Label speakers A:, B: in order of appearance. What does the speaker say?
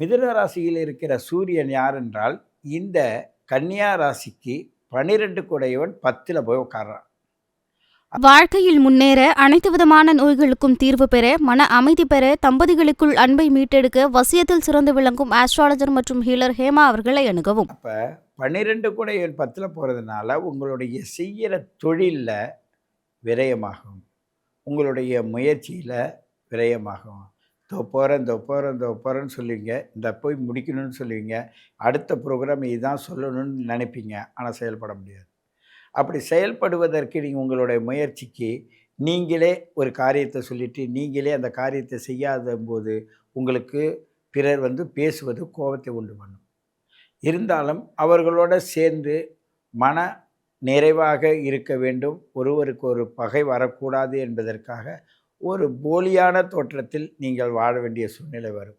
A: மிதுன ராசியில் இருக்கிற சூரியன் யார் என்றால் இந்த கன்னியா ராசிக்கு பனிரெண்டு குடையவன் பத்தில் போய் உட்கார்றான்
B: வாழ்க்கையில் முன்னேற அனைத்து விதமான நோய்களுக்கும் தீர்வு பெற மன அமைதி பெற தம்பதிகளுக்குள் அன்பை மீட்டெடுக்க வசியத்தில் சிறந்து விளங்கும் ஆஸ்ட்ராலஜர் மற்றும் ஹீலர் ஹேமா அவர்களை அணுகவும்.
A: அப்போ பன்னிரெண்டு குடையவன் பத்தில் போகிறதுனால உங்களுடைய செய்கிற தொழிலில் விரயமாகும். உங்களுடைய முயற்சியில் விரயமாகும். இதோ போகிறேன் இதோ போகிறேன் இதோ போகிறேன்னு சொல்லுவீங்க. இந்த போய் முடிக்கணும்னு சொல்லுவீங்க. அடுத்த ப்ரோக்ராம் இதுதான் சொல்லணும்னு நினைப்பீங்க. ஆனால் செயல்பட முடியாது. அப்படி செயல்படுவதற்கு நீங்கள் உங்களுடைய முயற்சிக்கு நீங்களே ஒரு காரியத்தை சொல்லிட்டு நீங்களே அந்த காரியத்தை செய்யாத போது உங்களுக்கு பிறர் வந்து பேசுவது கோபத்தை உண்டு பண்ணும். இருந்தாலும் அவர்களோட சேர்ந்து மன நிறைவாக இருக்க வேண்டும். ஒருவருக்கு ஒரு பகை வரக்கூடாது என்பதற்காக ஒரு போலியான தோற்றத்தில் நீங்கள் வாழ வேண்டிய சூழ்நிலை வரும்.